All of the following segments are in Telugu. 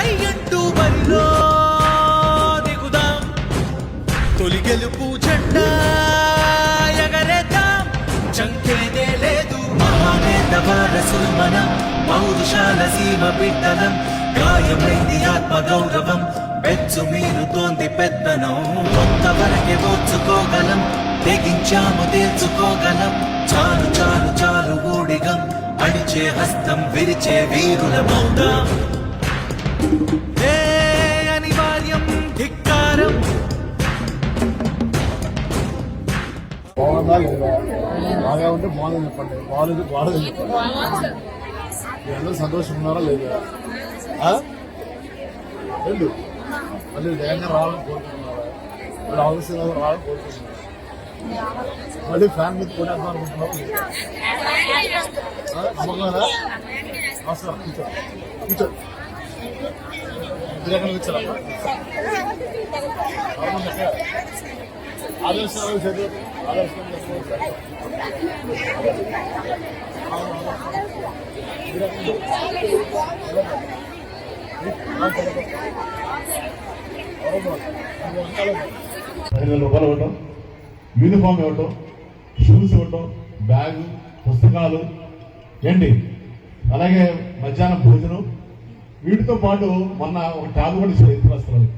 సై అంటూ బరిలో దిగుదాం. తొలి గెలుపు జెండా ఎగరేద్దాం. చంకేదే లేదు మహానేత వారసులు మనం. పౌరుషాల సీమ బిడ్డలం గాయమైంది ఆత్మ గౌరవం పెచ్చు మీరుతోంది పెద్దనం కొంతవరకే ఓర్చుకోగలం. తెగించాము తేల్చుకోగలం చాలు చాలు చాలు ఊడిగం. అడిచే హస్తం విరిచే వీరుల మౌదాం ఏ అనివార్యం ధిక్కారం బాగుందా లేదా బాగా ఉంటే బాగుంది చెప్పండి బాగాలేదు బాగాలేదు చెప్పండి మీ అందరూ సంతోషంగా ఉన్నారా లేదా ఆ? వెళ్ళు మళ్ళీ జగన్ గారు రావాలని కోరుకుంటున్నారా మళ్ళీ ఆఫీస్ రావాలని కోరుకుంటున్నారా మళ్ళీ ఫ్యాన్ మీద కొనేద్దాం అనుకుంటున్నారా లేదా? ఆ? నమ్మకమేనా నమస్కారం కూర్చో కూర్చో మీరు రూపాయలు ఇవ్వటం యూనిఫామ్ ఇవ్వటం షూస్ ఇవ్వటం బ్యాగ్ పుస్తకాలు ఏంటి? అలాగే మధ్యాహ్నం భోజనం వీటితో పాటు మొన్న ఒక ట్యాబ్ కూడా ఇచ్చారు ఇతర వస్త్రాలు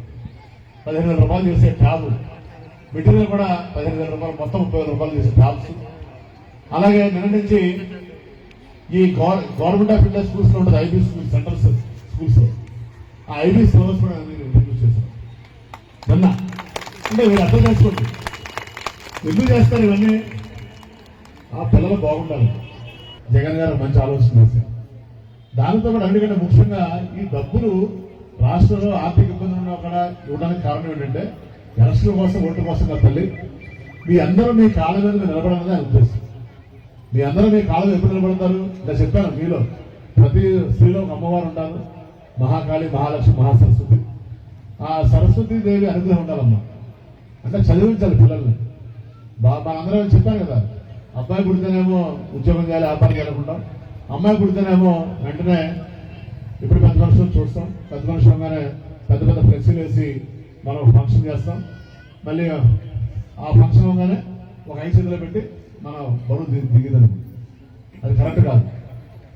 పదిహేను వేల రూపాయలు చేసే ట్యాబ్. మెటీరియల్ కూడా పదిహేను వేల రూపాయలు మొత్తం ముప్పై వేల రూపాయలు చేసే ట్యాబ్స్. అలాగే నిన్న నుంచి ఈ గవర్- గవర్నమెంట్ ఆఫ్ ఇండియా స్కూల్స్లో ఉంటుంది ఐబీ స్కూల్ సెంట్రల్ స్కూల్స్ ఆ ఐబీ సిలబస్ కూడా నేను ఇంట్రడ్యూస్ చేశాను. నిన్న. అంటే మీరు అర్థం చేసుకోండి. ఎందుకు చేస్తారు ఇవన్నీ? ఆ పిల్లలు బాగుండాలి. జగన్ గారు మంచి ఆలోచన చేశారు. దానితో కూడా ఎందుకంటే ముఖ్యంగా ఈ డబ్బులు రాష్ట్రంలో ఆర్థిక ఇబ్బందులు ఉన్న కూడా ఇవ్వడానికి కారణం ఏంటంటే ఎలక్షన్ కోసం ఓటు కోసం కదా తల్లి. మీ అందరూ మీ కాళ్ళ మీద నిలబడాలని ఆయన ఉద్దేశం. మీ అందరూ మీ కాళ్ళ మీద ఎప్పుడు నిలబడతారు? ఇలా చెప్పాను మీలో. ప్రతి స్త్రీలో ఒక అమ్మవారు ఉంటారు మహాకాళి మహాలక్ష్మి మహాసరస్వతి. ఆ సరస్వతి దేవి అనుగ్రహం ఉండాలమ్మా. అంటే చదివించాలి పిల్లల్ని. బా మనందరం చెప్పాను కదా అబ్బాయి పుడితేనేమో ఉద్యోగం చేయాలి వ్యాపారం చేయాలనుకుంటాం. అమ్మాయి పుడితేనేమో వెంటనే ఇప్పుడు పెద్ద మనుషులు చూస్తాం. పెద్ద మనుషులు అవగానే పెద్ద పెద్ద ఫ్లెక్సీలు వేసి మనం ఫంక్షన్ చేస్తాం. మళ్ళీ ఆ ఫంక్షన్ అవగానే ఒక ఐదు చేతిలో పెట్టి మనం బరువు దిగి దిగిదని అది కరెక్ట్ కాదు.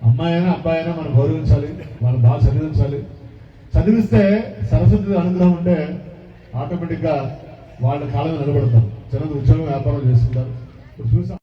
అమ్మాయి అయినా అబ్బాయి అయినా మనం గౌరవించాలి వాళ్ళు బాగా చదివించాలి. చదివిస్తే సరస్వతి అనుగ్రహం ఉంటే ఆటోమేటిక్గా వాళ్ళ కాలంలో నిలబడతారు. చిన్న ఉద్యోగం వ్యాపారం చేసుకుంటారు ఇప్పుడు చూసాం.